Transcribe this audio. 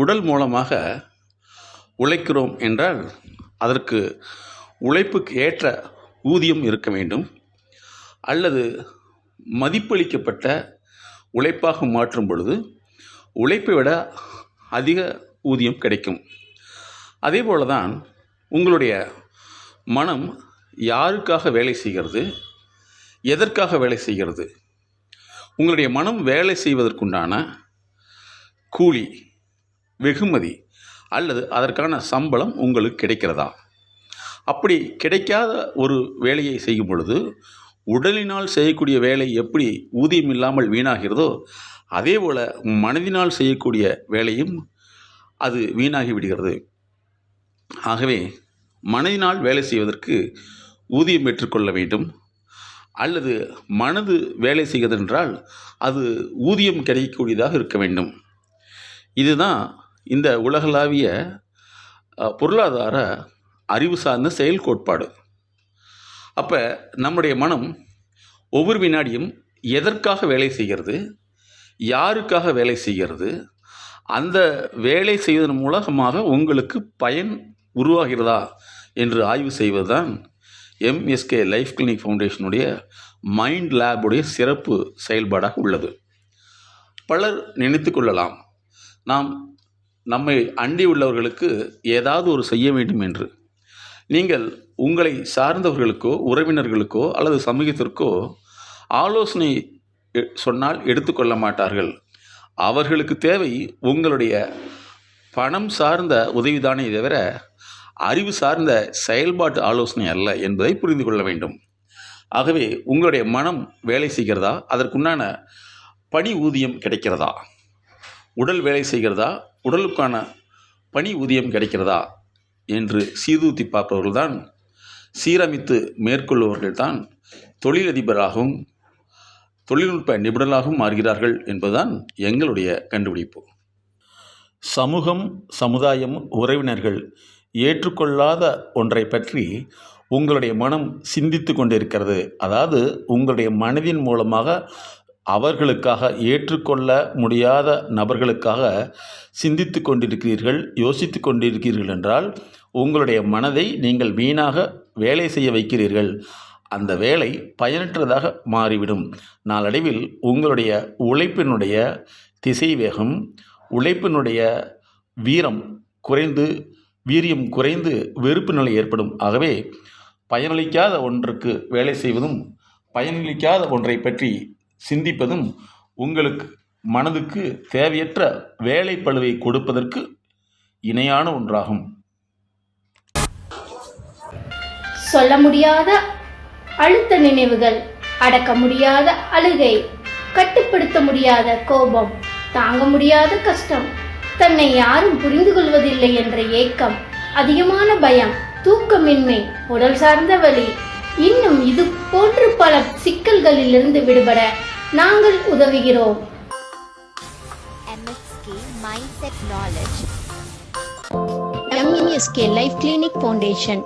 உடல் மூலமாக உழைக்கிறோம் என்றால் அதற்கு உழைப்புக்கு ஏற்ற ஊதியம் இருக்க வேண்டும். அல்லது மதிப்பளிக்கப்பட்ட உழைப்பாக மாற்றும் பொழுது உழைப்பை விட அதிக ஊதியம் கிடைக்கும். அதே போல தான் உங்களுடைய மனம் யாருக்காக வேலை செய்கிறது எதற்காக வேலை செய்கிறது? உங்களுடைய மனம் வேலை செய்வதற்குண்டான கூலி வெகுமதி அல்லது அதற்கான சம்பளம் உங்களுக்கு கிடைக்கிறதா? அப்படி கிடைக்காத ஒரு வேலையை செய்யும் பொழுது உடலினால் செய்யக்கூடிய வேலை எப்படி ஊதியம் இல்லாமல் வீணாகிறதோ அதே போல் மனதினால் செய்யக்கூடிய வேலையும் அது வீணாகி விடுகிறது. ஆகவே மனதினால் வேலை செய்வதற்கு ஊதியம் பெற்றுக்கொள்ள வேண்டும். அல்லது மனது வேலை செய்வதென்றால் அது ஊதியம் கிடைக்கக்கூடியதாக இருக்க வேண்டும். இதுதான் இந்த உலகளாவிய பொருளாதார அறிவு சார்ந்த செயல் கோட்பாடு. அப்போ நம்முடைய மனம் ஒவ்வொரு வினாடியும் எதற்காக வேலை செய்கிறது யாருக்காக வேலை செய்கிறது அந்த வேலை செய்வதன் மூலமாக உங்களுக்கு பயன் உருவாகிறதா என்று ஆய்வு செய்வதுதான் எம்எஸ்கே லைஃப் கிளினிக் ஃபவுண்டேஷனுடைய மைண்ட் லேபுடைய சிறப்பு செயல்பாடாக உள்ளது. பலர் நினைத்து கொள்ளலாம். நாம் நம்மை அண்டி உள்ளவர்களுக்கு ஏதாவது ஒரு செய்ய வேண்டும் என்று. நீங்கள் உங்களை சார்ந்தவர்களுக்கோ உறவினர்களுக்கோ அல்லது சமூகத்திற்கோ ஆலோசனை சொன்னால் எடுத்துக்கொள்ள மாட்டார்கள். அவர்களுக்கு தேவை உங்களுடைய பணம் சார்ந்த உதவிதானே தவிர அறிவு சார்ந்த செயல்பாட்டு ஆலோசனை அல்ல என்பதை புரிந்து கொள்ள வேண்டும். ஆகவே உங்களுடைய மனம் வேலை செய்கிறதா? அதற்குண்டான பணி ஊதியம் கிடைக்கிறதா? உடல் வேலை செய்கிறதா? உடலுக்கான பணி ஊதியம் கிடைக்கிறதா என்று சீர்தூத்தி பார்ப்பவர்கள்தான் சீரமைத்து மேற்கொள்பவர்கள்தான் தொழிலதிபராகவும் தொழில்நுட்ப நிபுணராகவும் மாறுகிறார்கள் என்பதுதான் எங்களுடைய கண்டுபிடிப்பு. சமூகம் சமுதாயம் உறவினர்கள் ஏற்றுக்கொள்ளாத ஒன்றை பற்றி உங்களுடைய மனம் சிந்தித்து கொண்டிருக்கிறது. அதாவது உங்களுடைய மனதின் மூலமாக அவர்களுக்காக ஏற்றுக்கொள்ள முடியாத நபர்களுக்காக சிந்தித்து கொண்டிருக்கிறீர்கள் யோசித்து கொண்டிருக்கிறீர்கள் என்றால் உங்களுடைய மனதை நீங்கள் வீணாக வேலை செய்ய வைக்கிறீர்கள். அந்த வேலை பயனற்றதாக மாறிவிடும். நாளடைவில் உங்களுடைய உழைப்பினுடைய திசைவேகம் உழைப்பினுடைய வீரம் குறைந்து வீரியம் குறைந்து வெறுப்பு நிலை ஏற்படும். ஆகவே பயனளிக்காத ஒன்றுக்கு வேலை செய்வதும் பயனளிக்காத ஒன்றை பற்றி சிந்திப்பதும் உங்களுக்கு மனதுக்கு தேவையற்ற வேலை பளுவை கொடுப்பதற்கு இணையான ஒன்றாகும். சொல்ல முடியாத அழுத்த நினைவுகள் அடக்க முடியாத அழுகை கட்டுப்படுத்த முடியாத கோபம் தாங்க முடியாத கஷ்டம் தன்னை யாரும் புரிந்து கொள்வதில்லை என்ற ஏக்கம் அதிகமான பயம் தூக்கமின்மை உடல் சார்ந்த வலி இன்னும் இது போன்று பல சிக்கல்களிலிருந்து விடுபட நாங்கள் உதவுகிறோம் MSK Mindset Knowledge. MSK life clinic foundation